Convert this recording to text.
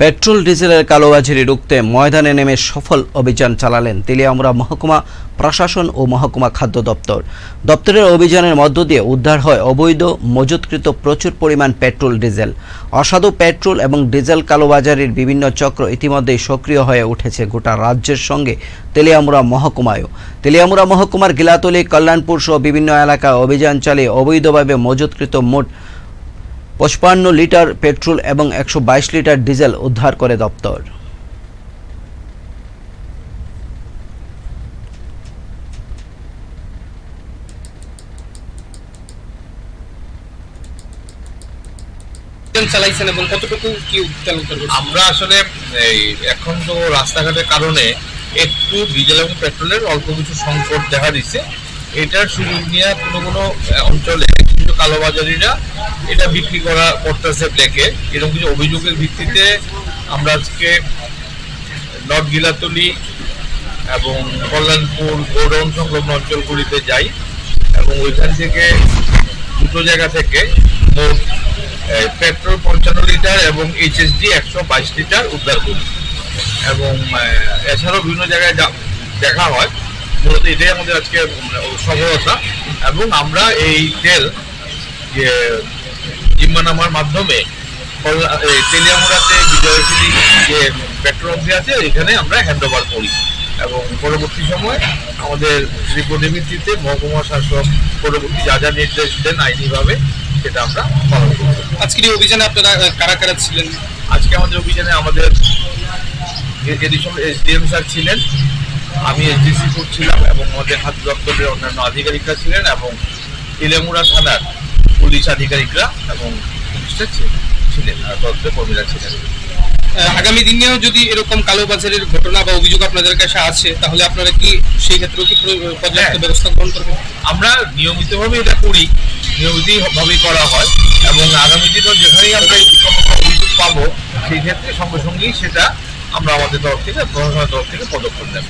Petrol ডিজেলের কালোবাজারি রুখতে ময়দানে নেমে সফল অভিযান চালালেন তেলিয়ামুড়া মহকুমা প্রশাসন ও মহকুমা খাদ্য দপ্তর। দপ্তরের অভিযানের মধ্য দিয়ে উদ্ধার হয় অবৈধ, মজুতকৃত প্রচুর পরিমাণ পেট্রোল ডিজেল। অসাধু পেট্রোল এবং ডিজেল কালোবাজারির বিভিন্ন চক্র ইতিমধ্যেই সক্রিয় হয়ে উঠেছে গোটা রাজ্যের সঙ্গে তেলিয়ামুড়া মহকুমায়ও। তেলিয়ামুড়া মহকুমার গিলাতলি, কল্যাণপুর সহ বিভিন্ন এলাকায় অভিযান চালিয়ে অবৈধভাবে মজুতকৃত মোট পঁচপান্ন লিটার পেট্রোল এবং একশো বাইশ লিটার ডিজেল উদ্ধার করে দপ্তর। চালাইছেন এবং কতটুকু কি আমরা আসলে এই এখন তো রাস্তাঘাটের কারণে একটু ডিজেল এবং পেট্রোলের অল্প কিছু সংকট দেখা দিচ্ছে। এটার সুযোগ নিয়ে কোনো কোনো অঞ্চলে, কিছু কালোবাজারিরা এটা বিক্রি করা করতেছে ব্ল্যাকে এরকম কিছু অভিযোগের ভিত্তিতে আমরা আজকে নর্থ গিলাতলি এবং কল্যাণপুর গোডাউন সংলগ্ন অঞ্চলগুলিতে যাই এবং ওইখান থেকে দুটো জায়গা থেকে মোট পেট্রোল পঞ্চান্ন লিটার এবং এইচএসডি একশো বাইশ লিটার উদ্ধার করি। এবং এছাড়াও বিভিন্ন জায়গায় দেখা হয়। মূলত এটাই আমাদের আজকে উম, সফলতা। এবং আমরা এই তেল যে জিম্মা মাধ্যমে তেলিয়ামুড়াতে বিজয়শ্রী যে পেট্রোল আছে এখানে আমরা হ্যান্ড ওভার করি। এবং পরবর্তী সময় আমাদের রিপোর্টের ভিত্তিতে মহকুমা শাসক পরবর্তী যা যা নির্দেশ দেন আইনিভাবে সেটা আমরা পালন করব। আজকের এই অভিযানে আপনারা কারা কারা ছিলেন? আজকে আমাদের অভিযানে আমাদের এডিশন এসডিএম স্যার ছিলেন। আমি এসডিসি কোর্ট ছিলাম এবং আমাদের হাত দপ্তরের অন্যান্য আধিকারিকরা ছিলেন এবং তেলেমুড়া থানার পুলিশ আধিকারিকরা এবং পুলিশটা ছি- ছিলেন আর তদন্তের কর্মীরা ছিলেন। আগামী দিনেও যদি এরকম কালোবাজারের ঘটনা বা অভিযোগ আপনাদের কাছে আছে তাহলে আপনারা কি সেই ক্ষেত্রেও কি প্র- পর্যাপ্ত হ্যাঁ। ব্যবস্থা গ্রহণ করবেন? আমরা নিয়মিতভাবে এটা করি নিয়মিতভাবেই করা হয় এবং আগামী দিনও যেখানেই আমরা অভিযোগ পাবো সেই ক্ষেত্রে সঙ্গে সঙ্গেই সেটা আমরা আমাদের তরফ থেকে প্রশাসনের তরফ থেকে পদক্ষেপ নেব।